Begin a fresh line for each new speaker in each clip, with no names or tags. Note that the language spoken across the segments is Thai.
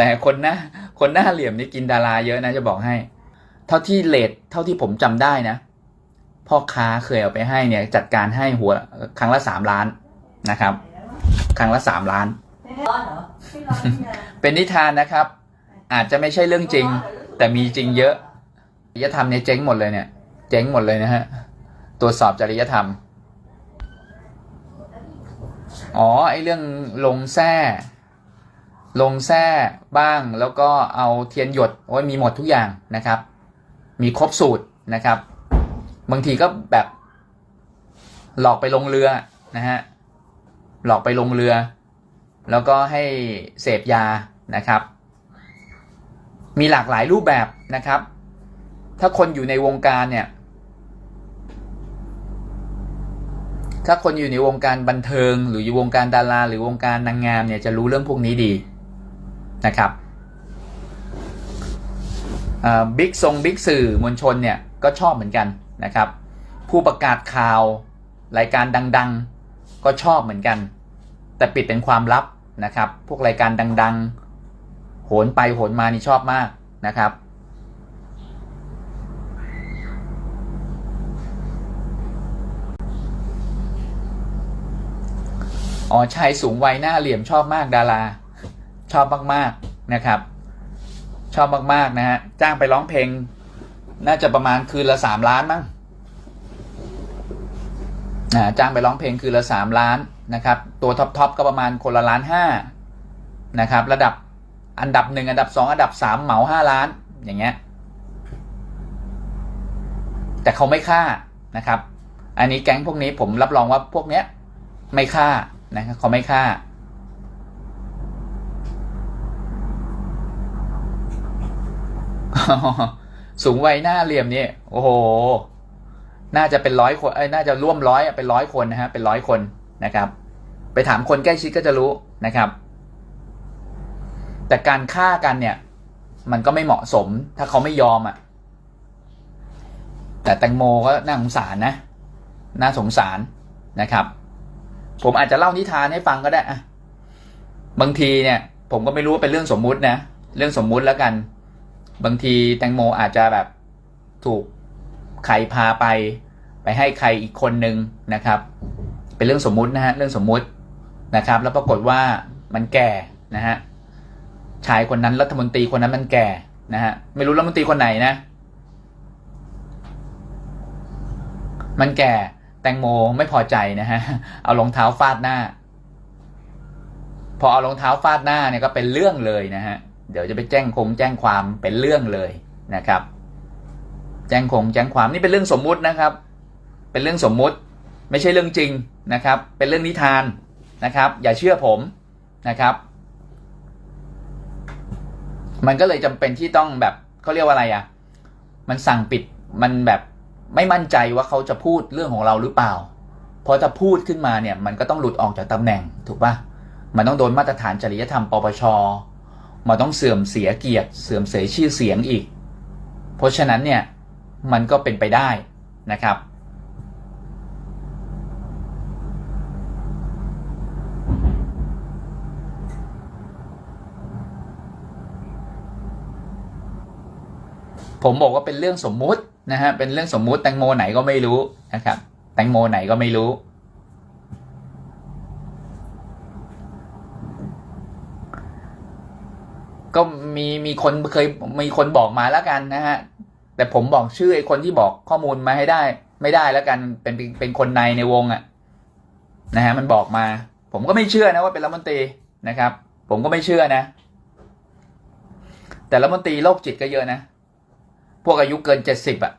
แต่คนหน้าคนหน้าเหลี่ยมนี่กินดาราเยอะนะจะบอกให้ เท่าที่เลทเท่าที่ผมจำได้นะ พ่อค้าเคยเอาไปให้เนี่ยจัดการให้หัวครั้งละสามล้านนะครับ ครั้งละสามล้าน
ร้อนเหรอไม่ร้อนนี่นะ
เป็นนิทานนะครับ อาจจะไม่ใช่เรื่องจริง แต่มีจริงเยอะจริยธรรมเนี่ยเจ๊งหมดเลยเนี่ย เจ๊งหมดเลยนะฮะตรวจสอบจริยธรรมอ๋อไอเรื่องลงแส้ ลงแส้บ้างแล้วก็เอาเทียนหยดโอ้ยมีหมดทุกอย่างนะครับ มีครบสูตรนะครับ บางทีก็แบบหลอกไปลงเรือนะฮะหลอกไปลงเรือ แล้วก็ให้เสพยานะครับ มีหลากหลายรูปแบบนะครับ ถ้าคนอยู่ในวงการเนี่ย ถ้าคนอยู่ในวงการบันเทิง หรืออยู่วงการดารา หรือวงการนางงามเนี่ยจะรู้เรื่องพวกนี้ดี นะครับบิ๊กทรงบิ๊กสื่อมวลชนเนี่ยก็ชอบเหมือนกันนะครับ ผู้ประกาศข่าวรายการดังๆก็ชอบเหมือนกัน แต่ปิดเป็นความลับนะครับ พวกรายการดัง ๆ โหนไปโหนมานี่ชอบมากนะครับอ๋อชายสูงวัยหน้าเหลี่ยมชอบมากดารา ชอบมากๆนะครับ ชอบมากๆนะฮะจ้างไปร้องเพลง น่าจะประมาณคืนละสามล้านมั้งจ้างไปร้องเพลงคืนละสามล้านนะครับ ตัวท็อปทก็ประมาณคนละล้านห้านะครับ ระดับอันดับหนึ่งอันดับสองอันดับสามเหมาห้าล้านอย่างเงี้ยแต่เขาไม่ฆ่านะครับ อันนี้แก๊งพวกนี้ผมรับรองว่าพวกเนี้ยไม่ฆ่านะครับเขาไม่ฆ่า สูงวัยหน้าเหลี่ยมนี่โอ้โห น่าจะเป็นร้อยคนเอ้ยน่าจะร่วมร้อยเป็นร้อยคนนะฮะเป็นร้อยคนนะครับ ไปถามคนใกล้ชิดก็จะรู้นะครับ แต่การฆ่ากันเนี่ย มันก็ไม่เหมาะสม ถ้าเขาไม่ยอมอะ แต่แตงโมก็น่าสงสารนะ น่าสงสารนะครับ ผมอาจจะเล่านิทานให้ฟังก็ได้อะบางทีเนี่ย ผมก็ไม่รู้ว่าเป็นเรื่องสมมุตินะ เรื่องสมมุติแล้วกัน บางทีแตงโมอาจจะแบบถูกใครพาไป ไปให้ใครอีกคนนึงนะครับ เป็นเรื่องสมมุตินะฮะเรื่องสมมุตินะครับ แล้วปรากฏว่ามันแก่นะฮะชายคนนั้นรัฐมนตรีคนนั้นมันแก่นะฮะไม่รู้รัฐมนตรีคนไหนนะ มันแก่แตงโมไม่พอใจนะฮะเอารองเท้าฟาดหน้า พอเอารองเท้าฟาดหน้าเนี่ยก็เป็นเรื่องเลยนะฮะ เดี๋ยวจะไปแจ้งคงแจ้งความเป็นเรื่องเลยนะครับ แจ้งคงแจ้งความนี่เป็นเรื่องสมมุตินะครับ เป็นเรื่องสมมุติ ไม่ใช่เรื่องจริงนะครับ เป็นเรื่องนิทานนะครับ อย่าเชื่อผมนะครับ มันก็เลยจำเป็นที่ต้องแบบเขาเรียกว่าอะไรอะ มันสั่งปิดมันแบบไม่มั่นใจว่าเขาจะพูดเรื่องของเราหรือเปล่า เพราะถ้าพูดขึ้นมาเนี่ย มันก็ต้องหลุดออกจากตำแหน่งถูกปะมันต้องโดนมาตรฐานจริยธรรมปปช มันต้องเสื่อมเสียเกียรติเสื่อมเสียชื่อเสียงอีก เพราะฉะนั้นเนี่ยมันก็เป็นไปได้นะครับ ผมบอกว่าเป็นเรื่องสมมุตินะฮะเป็นเรื่องสมมุติแตงโมไหนก็ไม่รู้นะครับ แตงโมไหนก็ไม่รู้ ก็มีมีคนเคยมีคนบอกมาแล้วกันนะฮะ แต่ผมบอกชื่อไอ้คนที่บอกข้อมูลมาให้ได้ ไม่ได้แล้วกันเป็นเป็นเป็นคนในในวงอะ่ะนะฮะมันบอกมา ผมก็ไม่เชื่อนะว่าเป็นรัฐมนตรีนะครับ ผมก็ไม่เชื่อนะ แต่รัฐมนตรีโรคจิตก็เยอะนะ พวกอายุเกินเจ็ดสิบอะ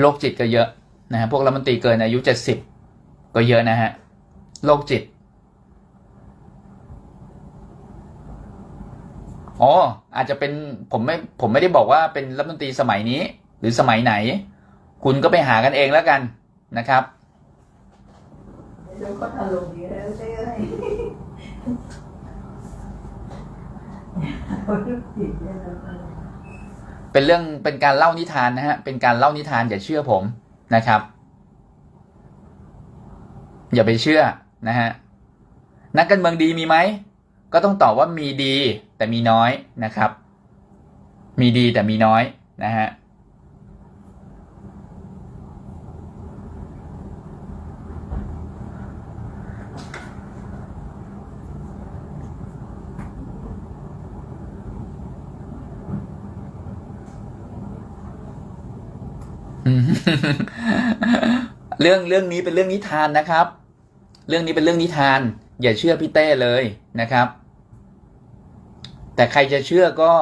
โรคจิตก็เยอะนะฮะพวกรัฐมนตรีเกินอายุเจ็ดสิบก็เยอะนะฮะโรคจิต อ๋ออาจจะเป็นผมไม่ผมไม่ได้บอกว่าเป็นรัฐมนตรีสมัยนี้ หรือสมัยไหน คุณก็ไปหากันเองแล้วกันนะครับ
เดี๋ยวก็ถล่มอยู่แล้วไหมเอาลูกจิตเนี่ยนะ
เป็นเรื่องเป็นการเล่านิทานนะฮะเป็นการเล่านิทานอย่าเชื่อผมนะครับ อย่าไปเชื่อนะฮะนักการเมืองดีมีไหม ก็ต้องตอบว่ามีดีแต่มีน้อยนะครับ มีดีแต่มีน้อยนะฮะเรื่องเรื่องนี้เป็นเรื่องนิทานนะครับ เรื่องนี้เป็นเรื่องนิทาน อย่าเชื่อพี่เต้เลยนะครับ แต่ใครจะเชื่อก็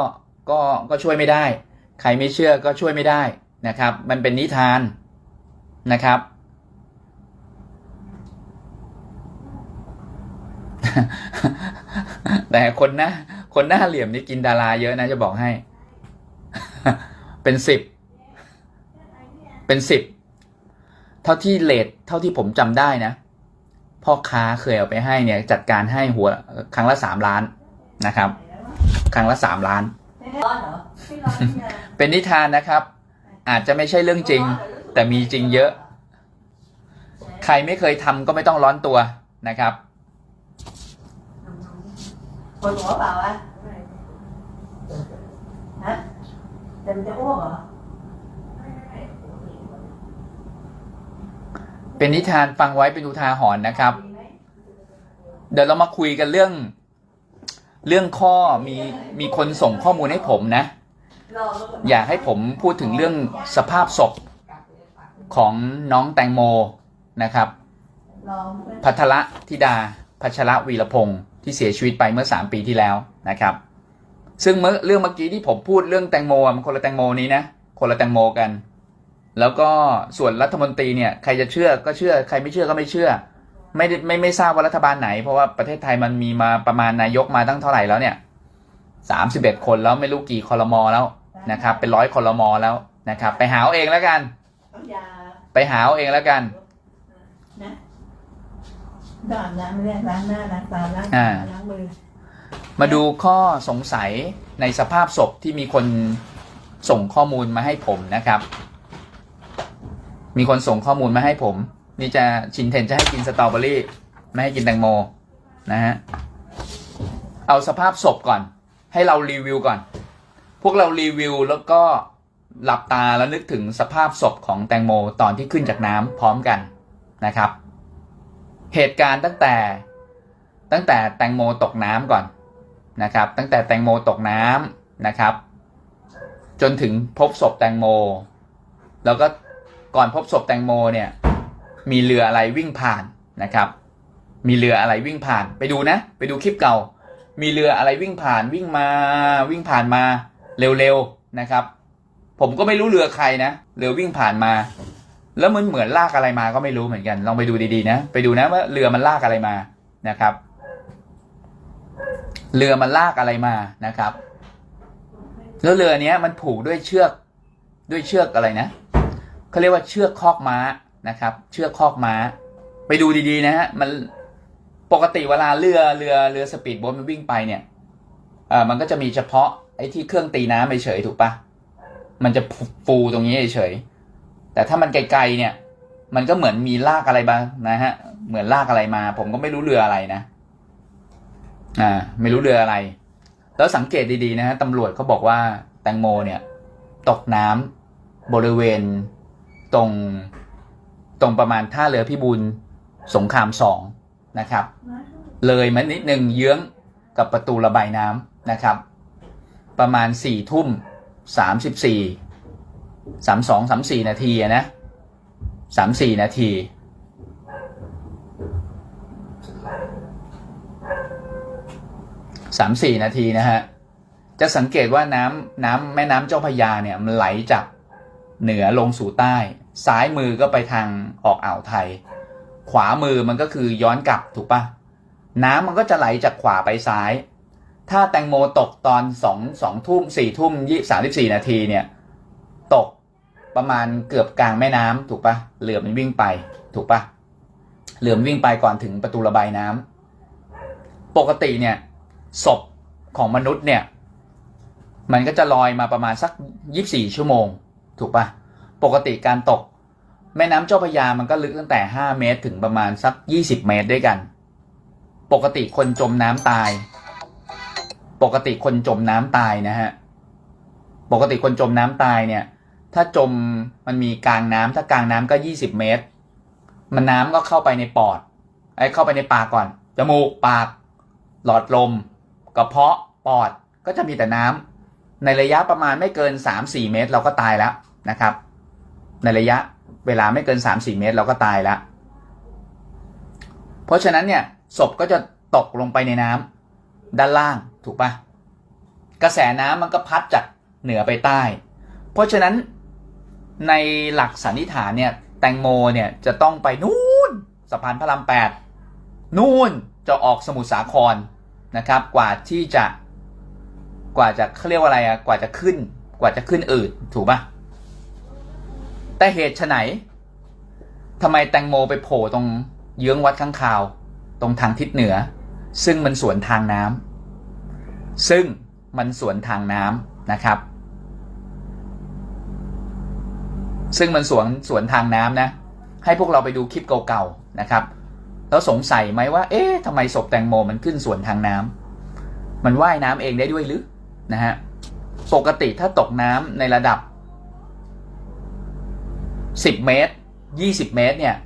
ก็ก็ช่วยไม่ได้ ใครไม่เชื่อก็ช่วยไม่ได้นะครับ มันเป็นนิทานนะครับ แต่คนหน้าคนหน้าเหลี่ยมนี่กินดาราเยอะนะจะบอกให้ เป็นสิบ เป็นสิบ เท่าที่เลทเท่าที่ผมจำได้นะ พ่อค้าเคยเอาไปให้เนี่ย จัดการให้หัวครั้งละสามล้านนะครับ ครั้งละสามล้าน
ร้อนเหรอไม่ร้อนนี่นะ
เป็นนิทานนะครับ อาจจะไม่ใช่เรื่องจริง แต่มีจริงเยอะ ใครไม่เคยทำก็ไม่ต้องร้อนตัวนะครับ
ปวดหัวเปล่าวะฮะแต่มันจะอ้วกเหรอ
เป็นนิทานฟังไว้เป็นอุทาหรณ์นะครับ
ดีไหม
เดี๋ยวเรามาคุยกันเรื่อง เรื่องข้อมีมีคนส่งข้อมูลให้ผมนะ
อ
ยากให้ผมพูดถึงเรื่องสภาพศพของน้องแตงโมนะครับ
พั
ทรธิดา พัชระวีรพงศ์ที่เสียชีวิตไปเมื่อ 3 ปีที่แล้วนะครับ ซึ่งเมื่อเรื่องเมื่อกี้ที่ผมพูดเรื่องแตงโมมันคนละแตงโมนี้นะ คนละแตงโมกัน แล้วก็ส่วนรัฐมนตรีเนี่ยใครจะเชื่อก็เชื่อ ใครไม่เชื่อก็ไม่เชื่อ ไม่ได้ไม่ไม่ทราบว่ารัฐบาลไหน เพราะว่าประเทศไทยมันมีมาประมาณนายกมาตั้งเท่าไหร่แล้วเนี่ยสามสิบเอ็ดคนแล้วไม่รู้กี่คอรมอแล้วนะครับ เป็นร้อยคอรมอแล้วนะครับ ไปหาเอาเองแล้วกัน
น้ำยา
ไปหาเอาเองแล้วกัน
นะต้องอาบน้ำไม่ได้ล้างหน้าล้างตาล้าง
อ่า
ล้างมือ
มาดูข้อสงสัยในสภาพศพที่มีคนส่งข้อมูลมาให้ผมนะครับ มีคนส่งข้อมูลมาให้ผม นี่จะชินเทนจะให้กินสตรอเบอรี่ ไม่ให้กินแตงโมนะฮะ เอาสภาพศพก่อน ให้เรารีวิวก่อน พวกเรารีวิวแล้วก็หลับตาแล้วนึกถึงสภาพศพของแตงโมตอนที่ขึ้นจากน้ำพร้อมกันนะครับ เหตุการณ์ตั้งแต่ตั้งแต่แตงโมตกน้ำก่อนนะครับ ตั้งแต่แตงโมตกน้ำนะครับ จนถึงพบศพแตงโม แล้วก็ก่อนพบศพแตงโมเนี่ย มีเรืออะไรวิ่งผ่านนะครับ มีเรืออะไรวิ่งผ่าน ไปดูนะ ไปดูคลิปเก่า มีเรืออะไรวิ่งผ่านวิ่งมาวิ่งผ่านมาเร็วๆนะครับ ผมก็ไม่รู้เรือใครนะเรือวิ่งผ่านมา แล้วมันเหมือนลากอะไรมาก็ไม่รู้เหมือนกัน ลองไปดูดีๆนะ ไปดูนะว่าเรือมันลากอะไรมานะครับ เรือมันลากอะไรมานะครับ แล้วเรือเนี้ยมันผูกด้วยเชือกด้วยเชือกอะไรนะเขาเรียกว่าเชือกคอกม้า นะครับ เชือกคอกม้า ไปดูดีๆนะฮะมันปกติเวลาเรือเรือเรือสปีดโบ๊ทมันวิ่งไปเนี่ยเออมันก็จะมีเฉพาะไอ้ที่เครื่องตีน้ำเฉยถูกปะมันจะฟูตรงนี้เฉยแต่ถ้ามันไกลๆเนี่ย มันก็เหมือนมีลากอะไรบ้างนะฮะ เหมือนลากอะไรมา ผมก็ไม่รู้เรืออะไรนะอ่า ไม่รู้เรืออะไร แล้วสังเกตดีๆนะฮะตำรวจเขาบอกว่าแตงโมเนี่ย ตกน้ำบริเวณตรง ตรงประมาณท่าเรือพิบูลสงครามสองนะครับ เลยมานิดนึงเยื้องกับประตูระบายน้ำนะครับ ประมาณสี่ทุ่มสามสิบสี่สามสองสามสี่นาทีนะสามสี่นาที สามสี่นาทีนะฮะ จะสังเกตว่าน้ำน้ำแม่น้ำเจ้าพยาเนี่ยมันไหลจากเหนือลงสู่ใต้ ซ้ายมือก็ไปทางออกอ่าวไทย ขวามือมันก็คือย้อนกลับถูกปะน้ำมันก็จะไหลจากขวาไปซ้าย ถ้าแตงโมตกตอนสองสองทุ่มสี่ทุ่มยี่สามสิบสี่นาทีเนี่ย ตกประมาณเกือบกลางแม่น้ำถูกปะเรือมันวิ่งไปถูกปะเรือมันวิ่งไปก่อนถึงประตูระบายน้ำปกติเนี่ยศพของมนุษย์เนี่ย มันก็จะลอยมาประมาณสักยี่สี่ชั่วโมง ถูกปะ ปกติการตก แม่น้ำเจ้าพระยามันก็ลึกตั้งแต่ 5 เมตรถึงประมาณสัก 20 เมตรด้วยกัน ปกติคนจมน้ำตาย ปกติคนจมน้ำตายนะฮะ ปกติคนจมน้ำตายเนี่ย ถ้าจมมันมีกลางน้ำถ้ากลางน้ำก็ยี่สิบเมตร มันน้ำก็เข้าไปในปอด ไอ้เข้าไปในปากก่อน จมูก ปาก หลอดลม กระเพาะ ปอด ก็จะมีแต่น้ำในระยะประมาณไม่เกิน 3-4 เมตร เราก็ตายแล้วนะครับ ในระยะเวลาไม่เกิน 3-4 เมตรเราก็ตายแล้วเพราะฉะนั้นเนี่ยศพก็จะตกลงไปในน้ำด้านล่างถูกปะกระแสน้ำมันก็พัดจากเหนือไปใต้ เพราะฉะนั้นในหลักสันนิษฐานเนี่ยแตงโมเนี่ยจะต้องไปนู่นสะพานพระรามแปดนู่นจะออกสมุทรสาครนะครับ กว่าที่จะกว่าจะเขาเรียกว่าอะไรอะกว่าจะขึ้น กว่าจะขึ้นอืดถูกปะ แต่เหตุไฉนทำไมแตงโมไปโผล่ตรงเยื้องวัดข้างคาว ตรงทางทิศเหนือ ซึ่งมันสวนทางน้ำซึ่งมันสวนทางน้ำนะครับ ซึ่งมันสวนสวนทางน้ำนะ ให้พวกเราไปดูคลิปเก่าๆนะครับ แล้วสงสัยไหมว่า เอ๊ะทำไมศพแตงโมมันขึ้นสวนทางน้ำมันว่ายน้ำเองได้ด้วยหรือนะฮะปกติถ้าตกน้ำในระดับ 10เมตร20เมตรเนี่ย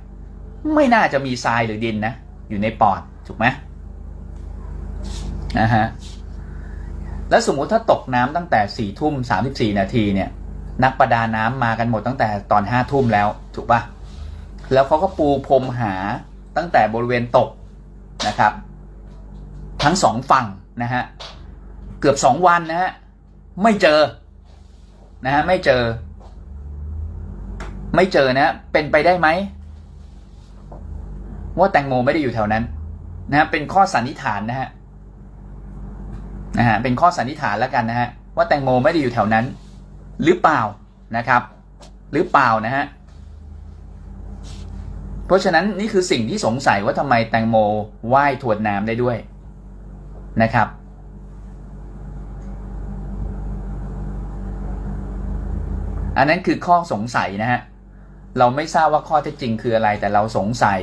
ไม่น่าจะมีทรายหรือดินนะ อยู่ในปอดถูกไหมนะฮะแล้วสมมุติถ้าตกน้ำตั้งแต่สี่ทุ่มสามสิบสี่นาทีเนี่ย นักประดาน้ำมากันหมดตั้งแต่ตอนห้าทุ่มแล้วถูกปะแล้วเขาก็ปูพรมหาตั้งแต่บริเวณตกนะครับ ทั้งสองฝั่งนะฮะ เกือบสองวันนะฮะ ไม่เจอนะฮะไม่เจอ ไม่เจอนะ เป็นไปได้ไหมว่าแตงโมไม่ได้อยู่แถวนั้น นะฮะเป็นข้อสันนิษฐานนะฮะนะฮะเป็นข้อสันนิษฐานแล้วกันนะฮะว่าแตงโมไม่ได้อยู่แถวนั้น หรือเปล่านะครับ หรือเปล่านะฮะเพราะฉะนั้นนี่คือสิ่งที่สงสัยว่าทำไมแตงโมว่ายถวดน้ำได้ด้วยนะครับ อันนั้นคือข้อสงสัยนะฮะ เราไม่ทราบว่าข้อเท็จจริงคืออะไรแต่เราสงสัย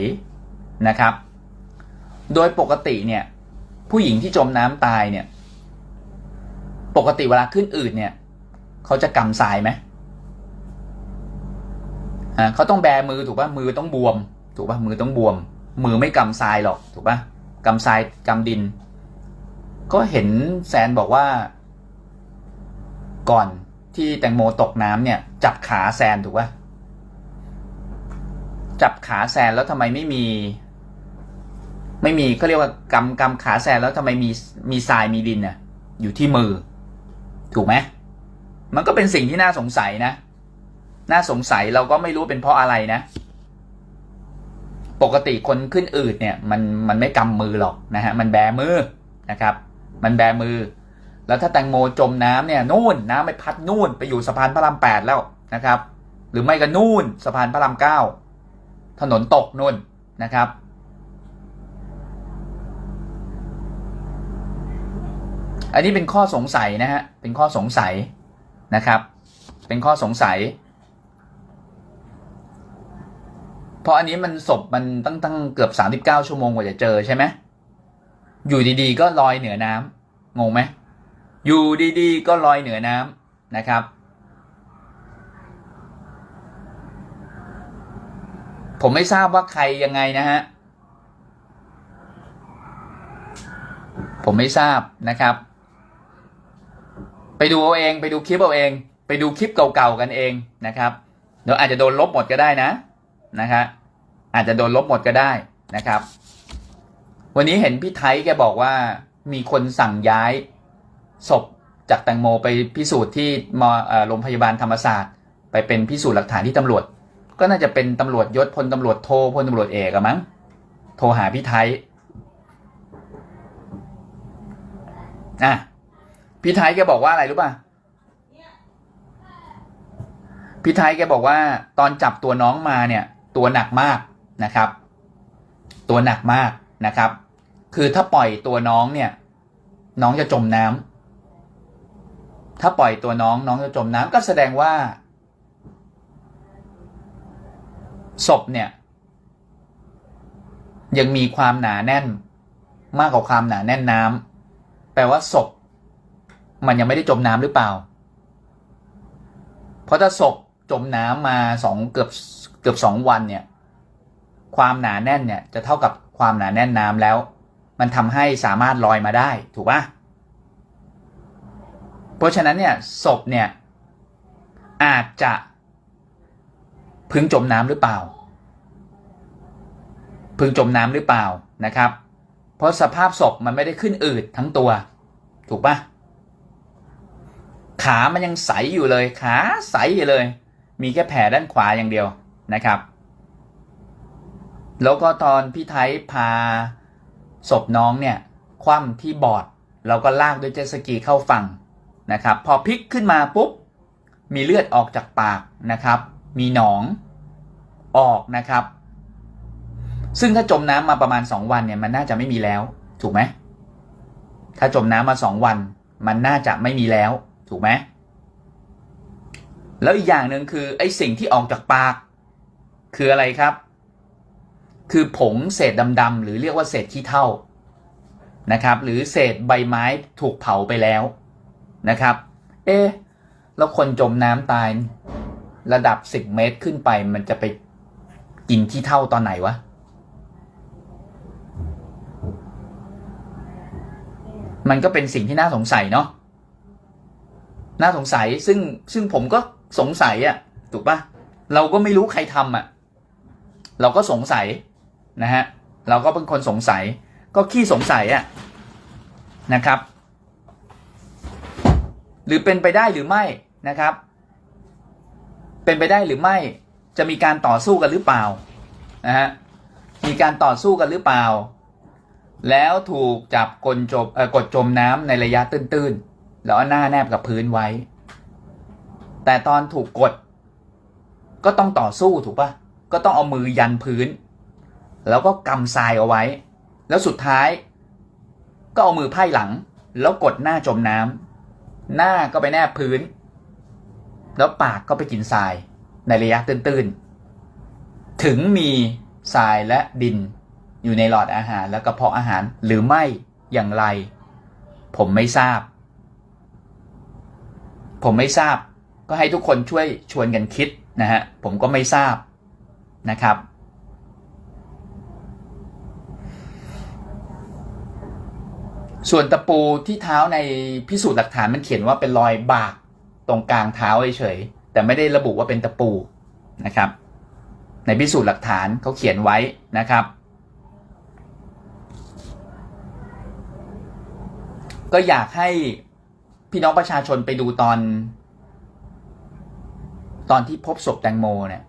นะครับ โดยปกติเนี่ยผู้หญิงที่จมน้ำตายเนี่ย ปกติเวลาขึ้นอืดเนี่ยเขาจะกำทรายไหมอ่าเขาต้องแบมือถูกป่ะมือต้องบวม ถูกป่ะมือต้องบวม มือไม่กำทรายหรอกถูกป่ะกำทรายกำดิน ก็เห็นแซนบอกว่า ก่อนที่แตงโมตกน้ำเนี่ย จับขาแซนถูกป่ะ จับขาแซนแล้วทำไมไม่มี ไม่มีเขาเรียกว่ากำกำขาแซนแล้วทำไมมีมีทรายมีดินน่ะ อยู่ที่มือ ถูกไหมมันก็เป็นสิ่งที่น่าสงสัยนะ น่าสงสัยเราก็ไม่รู้เป็นเพราะอะไรนะ ปกติคนขึ้นอืดเนี่ย มันมันไม่กำมือหรอกนะฮะมันแบมือนะครับ มันแบมือ แล้วถ้าแตงโมจมน้ำเนี่ยนู่นน้ำไปพัดนู่นไปอยู่สะพานพระรามแปดแล้วนะครับ หรือไม่ก็นู่นสะพานพระรามเก้า ถนนตกนู่นนะครับ อันนี้เป็นข้อสงสัยนะฮะ เป็นข้อสงสัยนะครับ เป็นข้อสงสัย เพราะอันนี้มันศพมันตั้งตั้งเกือบสามสิบเก้าชั่วโมงกว่าจะเจอใช่ไหมอยู่ดีๆ ก็ลอยเหนือน้ำงงไหมอยู่ดีๆ ก็ลอยเหนือน้ำนะครับ ผมไม่ทราบว่าใครยังไงนะฮะ ผมไม่ทราบนะครับ ไปดูเอาเองไปดูคลิปเอาเอง ไปดูคลิปเก่าๆกันเองนะครับเดี๋ยวอาจจะโดนลบหมดก็ได้นะนะครับอาจจะโดนลบหมดก็ได้นะครับ วันนี้เห็นพี่ไทยแกบอกว่ามีคนสั่งย้ายศพจากแตงโมไปพิสูจน์ที่มอโรงพยาบาลธรรมศาสตร์ ไปเป็นพิสูจน์หลักฐานที่ตำรวจ ก็น่าจะเป็นตำรวจยศพลตำรวจโทพลตำรวจเอกอะมั้งโทรหาพี่ไทยอะพี่ไทยแกบอกว่าอะไรรู้ป่ะพี่ไทยแกบอกว่า ตอนจับตัวน้องมาเนี่ย ตัวหนักมากนะครับ ตัวหนักมากนะครับ คือถ้าปล่อยตัวน้องเนี่ย น้องจะจมน้ำถ้าปล่อยตัวน้องน้องจะจมน้ำก็แสดงว่า ศพเนี่ย ยังมีความหนาแน่น มากกว่าความหนาแน่นน้ำแปลว่าศพ มันยังไม่ได้จมน้ำหรือเปล่า เพราะถ้าศพจมน้ำมาสองเกือบเกือบสองวันเนี่ย ความหนาแน่นเนี่ยจะเท่ากับความหนาแน่นน้ำแล้ว มันทำให้สามารถลอยมาได้ถูกปะเพราะฉะนั้นเนี่ยศพเนี่ยอาจจะ พึงจมน้ำหรือเปล่า พึงจมน้ำหรือเปล่านะครับ เพราะสภาพศพมันไม่ได้ขึ้นอืดทั้งตัว ถูกปะขามันยังใสอยู่เลย ขาใสอยู่เลย มีแค่แผลด้านขวาอย่างเดียวนะครับ แล้วก็ตอนพี่ไทยพาศพน้องเนี่ย คว่ำที่บอร์ดเราก็ลากด้วยเจสกีเข้าฝั่งนะครับ พอพลิกขึ้นมาปุ๊บ มีเลือดออกจากปากนะครับ มีหนองออกนะครับ ซึ่งถ้าจมน้ำมาประมาณ 2 วันเนี่ยมันน่าจะไม่มีแล้ว ถูกไหมถ้าจมน้ำมา 2 วัน มันน่าจะไม่มีแล้ว ถูกไหมแล้วอีกอย่างหนึ่งคือไอ้สิ่งที่ออกจากปาก คืออะไรครับ คือผงเศษดำๆหรือเรียกว่าเศษขี้เถ้านะครับ หรือเศษใบไม้ถูกเผาไปแล้วนะครับ เอ๊ะแล้วคนจมน้ำตาย ระดับ10เมตรขึ้นไปมันจะไปกินขี้เถ้าตอนไหนวะ มันก็เป็นสิ่งที่น่าสงสัยเนาะ น่าสงสัยซึ่งซึ่งผมก็สงสัยอะ่ะ ถูกปะเราก็ไม่รู้ใครทำอะ เราก็สงสัยนะฮะ เราก็เป็นคนสงสัย ก็ขี้สงสัยอะ่ะนะครับ หรือเป็นไปได้หรือไม่นะครับ เป็นไปได้หรือไม่จะมีการต่อสู้กันหรือเปล่านะฮะมีการต่อสู้กันหรือเปล่า แล้วถูกจับกดจมกดจมน้ำในระยะตื้นๆ แล้วหน้าแนบกับพื้นไว้ แต่ตอนถูกกด ก็ต้องต่อสู้ถูกปะก็ต้องเอามือยันพื้น แล้วก็กำทรายเอาไว้ แล้วสุดท้าย ก็เอามือไพ่หลัง แล้วกดหน้าจมน้ำหน้าก็ไปแนบพื้น แล้วปากก็ไปกินทรายในระยะตื้นๆ ถึงมีทรายและดินอยู่ในหลอดอาหารและกระเพาะอาหารหรือไม่อย่างไร ผมไม่ทราบ ผมไม่ทราบ ก็ให้ทุกคนช่วยชวนกันคิดนะฮะผมก็ไม่ทราบนะครับ ส่วนตะปูที่เท้าในพิสูจน์หลักฐานมันเขียนว่าเป็นรอยบาก ตรงกลางเท้าเฉยๆแต่ไม่ได้ระบุว่าเป็นตะปูนะครับ ในพิสูจน์หลักฐานเขาเขียนไว้นะครับก็อยากให้พี่น้องประชาชนไปดูตอน ตอนที่พบศพแตงโมเนี่ย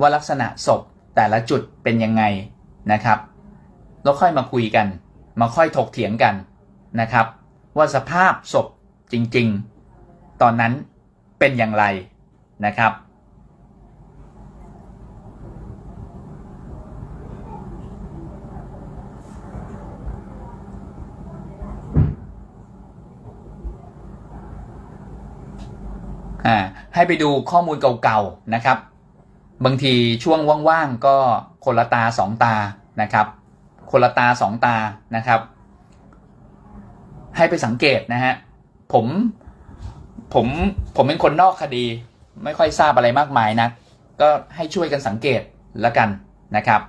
ว่าลักษณะศพแต่ละจุดเป็นยังไงนะครับ แล้วค่อยมาคุยกัน มาค่อยถกเถียงกันนะครับ ว่าสภาพศพจริง ๆ ตอนนั้นเป็นอย่างไรนะครับอ่าให้ไปดูข้อมูลเก่าๆนะครับ บางทีช่วงว่างๆก็คนละตาสองตานะครับ คนละตาสองตานะครับ ให้ไปสังเกตนะฮะผม ผมผมเป็นคนนอกคดี ไม่ค่อยทราบอะไรมากมายนะก็ให้ช่วยกันสังเกตแล้วกันนะครับ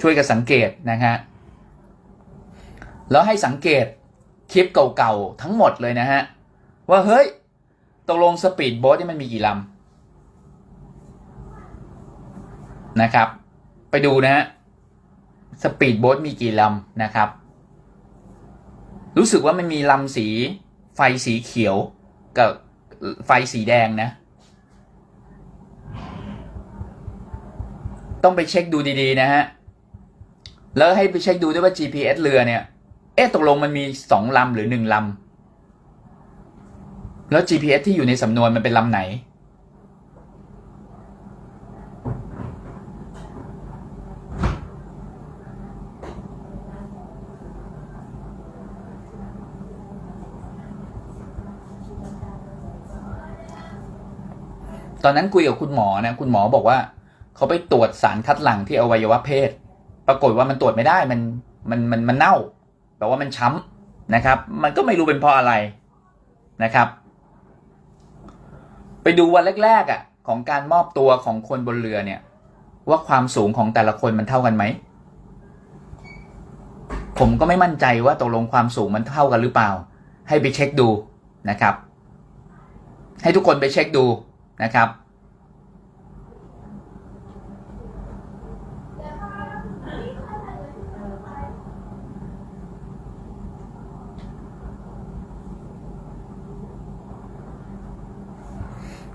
ช่วยกันสังเกตนะฮะแล้วให้สังเกตคลิปเก่าๆทั้งหมดเลยนะฮะว่าเฮ้ยตกลงสปีดโบ๊ทนี่มันมีกี่ลำนะครับ ไปดูนะฮะสปีดโบ๊ทมีกี่ลำนะครับ รู้สึกว่ามันมีลำสีไฟสีเขียว กับไฟสีแดงนะ ต้องไปเช็คดูดีๆนะฮะ แล้วให้ไปเช็คดูด้วยว่า GPS เรือเนี่ย เอ๊ะตกลงมันมีสองลำหรือหนึ่งลำ แล้ว GPS ที่อยู่ในสำนวนมันเป็นลำไหน ตอนนั้นคุยกับคุณหมอนะ คุณหมอบอกว่า เขาไปตรวจสารคัดหลั่งที่อวัยวะเพศ ปรากฏว่ามันตรวจไม่ได้มันมันมันมันเน่าแปลว่ามันช้ำนะครับ มันก็ไม่รู้เป็นเพราะอะไรนะครับ ไปดูวันแรกๆอะ ของการมอบตัวของคนบนเรือเนี่ย ว่าความสูงของแต่ละคนมันเท่ากันไหมผมก็ไม่มั่นใจว่าตกลงความสูงมันเท่ากันหรือเปล่า ให้ไปเช็คดูนะครับ ให้ทุกคนไปเช็คดู นะครับ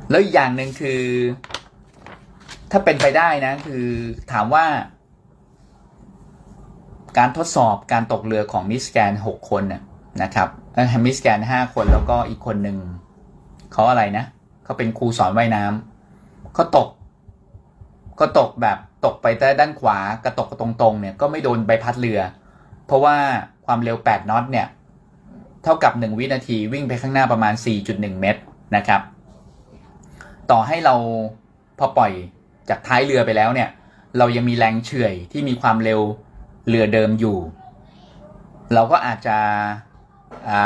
แล้วอีกอย่างหนึ่งคือ ถ้าเป็นไปได้นะ คือถามว่า การทดสอบการตกเรือของมิสแกนหกคนนะนะครับมิสแกนห้าคนแล้วก็อีกคนหนึ่งเขาอะไรนะ เขาเป็นครูสอนว่ายน้ำเขาตกก็ตกแบบตกไปแต่ด้านขวากระตกตรงๆเนี่ยก็ไม่โดนใบพัดเรือ เพราะว่าความเร็ว 8น็อตเนี่ยเท่ากับ 1 วินาทีวิ่งไปข้างหน้าประมาณ 4.1 เมตรนะครับ ต่อให้เราพอปล่อยจากท้ายเรือไปแล้วเนี่ย เรายังมีแรงเฉื่อยที่มีความเร็วเรือเดิมอยู่ เราก็อาจจะ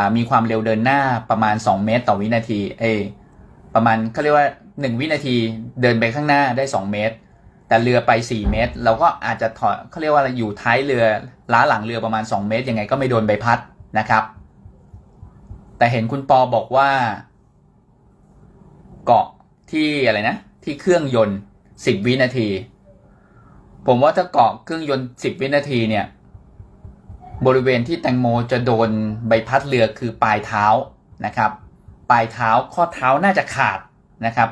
ามีความเร็วเดินหน้าประมาณ 2 เมตร ต่อวินาที เอ ประมาณเขาเรียกว่า 1 วินาทีเดินไปข้างหน้าได้ 2 เมตร แต่เรือไป 4 เมตร เราก็อาจจะถอยเขาเรียกว่าอยู่ท้ายเรือล้าหลังเรือประมาณ 2 เมตรยังไงก็ไม่โดนใบพัดนะครับ แต่เห็นคุณปอบอกว่า เกาะที่อะไรนะ ที่เครื่องยนต์ 10 วินาที ผมว่าถ้าเกาะเครื่องยนต์ 10 วินาทีเนี่ยบริเวณที่แตงโมจะโดนใบพัดเรือคือปลายเท้านะครับ ลายเท้า ข้อเท้าน่าจะขาดนะครับ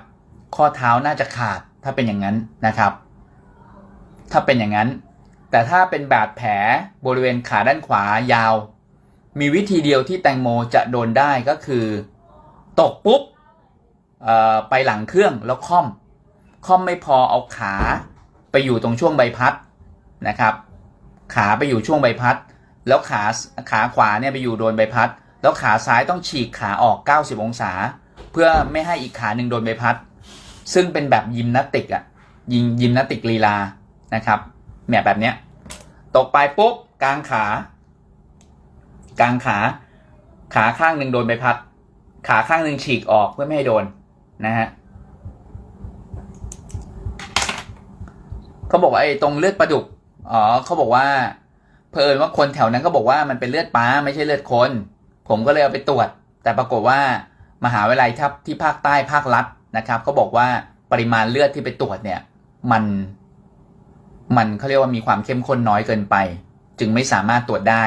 ข้อเท้าน่าจะขาดถ้าเป็นอย่างนั้นนะครับ ถ้าเป็นอย่างนั้น แต่ถ้าเป็นบาดแผลบริเวณขาด้านขวายาว มีวิธีเดียวที่แตงโมจะโดนได้ก็คือ ตกปุ๊บไปหลังเครื่องแล้วค่อม ค่อมไม่พอเอาขาไปอยู่ตรงช่วงใบพัดนะครับ ขาไปอยู่ช่วงใบพัด แล้วขาขาขวาเนี่ยไปอยู่โดนใบพัด แล้วขาซ้ายต้องฉีกขาออก 90 องศา เพื่อไม่ให้อีกขาหนึ่งโดนใบพัด ซึ่งเป็นแบบยิมนาติกอะยิงยิมนาติกลีลานะครับเนี่ยแบบเนี้ยตกไปปุ๊บกลางขา กลางขา ขาข้างหนึ่งโดนใบพัด ขาข้างหนึ่งฉีกออกเพื่อไม่ให้โดนนะฮะเขาบอกว่าไอ้ตรงเลือดปลาดุกอ๋อเขาบอกว่าเพอิญว่าคนแถวนั้นก็บอกว่ามันเป็นเลือดป้าไม่ใช่เลือดคน ผมก็เลยเอาไปตรวจ แต่ปรากฏว่ามหาวิทยาลัยทับที่ภาคใต้ภาครัฐนะครับเขาบอกว่าปริมาณเลือดที่ไปตรวจเนี่ย มัน มันเขาเรียกว่ามีความเข้มข้นน้อยเกินไป จึงไม่สามารถตรวจได้